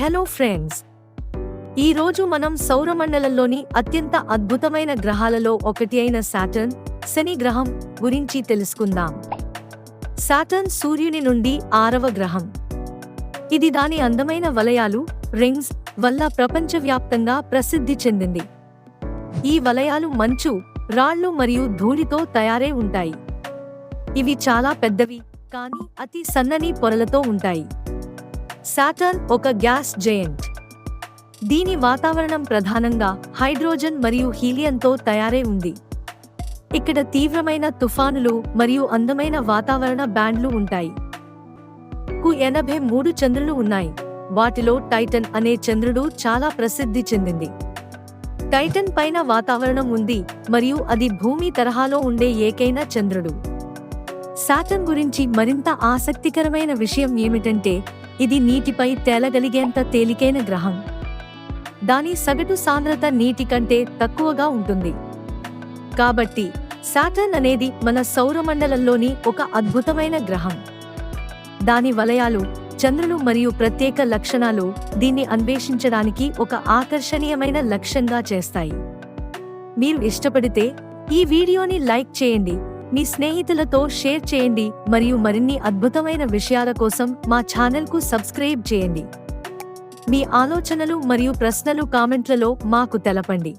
Hello friends ఈరోజు మనం సౌరమండలంలోని అత్యంత అద్భుతమైన గ్రహాలలో ఒకటి అయిన సాటర్న్ శని గ్రహం గురించి తెలుసుకుందాం. సాటర్న్ సూర్యుని నుండి ఆరవ గ్రహం. ఇది దాని అందమైన వలయాలు రింగ్స్ వల్ల ప్రపంచవ్యాప్తంగా ప్రసిద్ధి చెందింది. ఈ వలయాలు మంచు రాళ్ళు మరియు ధూళితో తయారై ఉంటాయి. ఇవి చాలా పెద్దవి కానీ అతి సన్నని పొరలతో ఉంటాయి. సాటర్న్ ఒక గ్యాస్ జయంట్. దీని వాతావరణం ప్రధానంగా హైడ్రోజన్ మరియు హీలియంతో తయారై ఉంది. ఇక్కడ తీవ్రమైన తుఫానులు మరియు అందమైన వాతావరణ బ్యాండ్లు ఉంటాయి. కు ఎనభై మూడు చంద్రులు ఉన్నాయి. వాటిలో టైటన్ అనే చంద్రుడు చాలా ప్రసిద్ధి చెందింది. టైటన్ పైన వాతావరణం ఉంది మరియు అది భూమి తరహాలో ఉండే ఏకైన చంద్రుడు. సాటన్ గురించి మరింత ఆసక్తికరమైన విషయం ఏమిటంటే ఇది నీటిపై తేలగలిగేంత తేలికైన గ్రహం. దాని సగటు సాంద్రత నీటి కంటే తక్కువగా ఉంటుంది. కాబట్టి సాటర్న్ అనేది మన సౌరమండలంలోని ఒక అద్భుతమైన గ్రహం. దాని వలయాలు చంద్రులు మరియు ప్రత్యేక లక్షణాలు దీన్ని అన్వేషించడానికి ఒక ఆకర్షణీయమైన లక్ష్యంగా చేస్తాయి. మీరు ఇష్టపడితే ఈ వీడియోని లైక్ చేయండి. మీ స్నేహితులతో షేర్ చేయండి మరియు మరిన్ని అద్భుతమైన విషయాల కోసం మా ఛానల్కు సబ్స్క్రైబ్ చేయండి. మీ ఆలోచనలు మరియు ప్రశ్నలు కామెంట్లలో మాకు తెలపండి.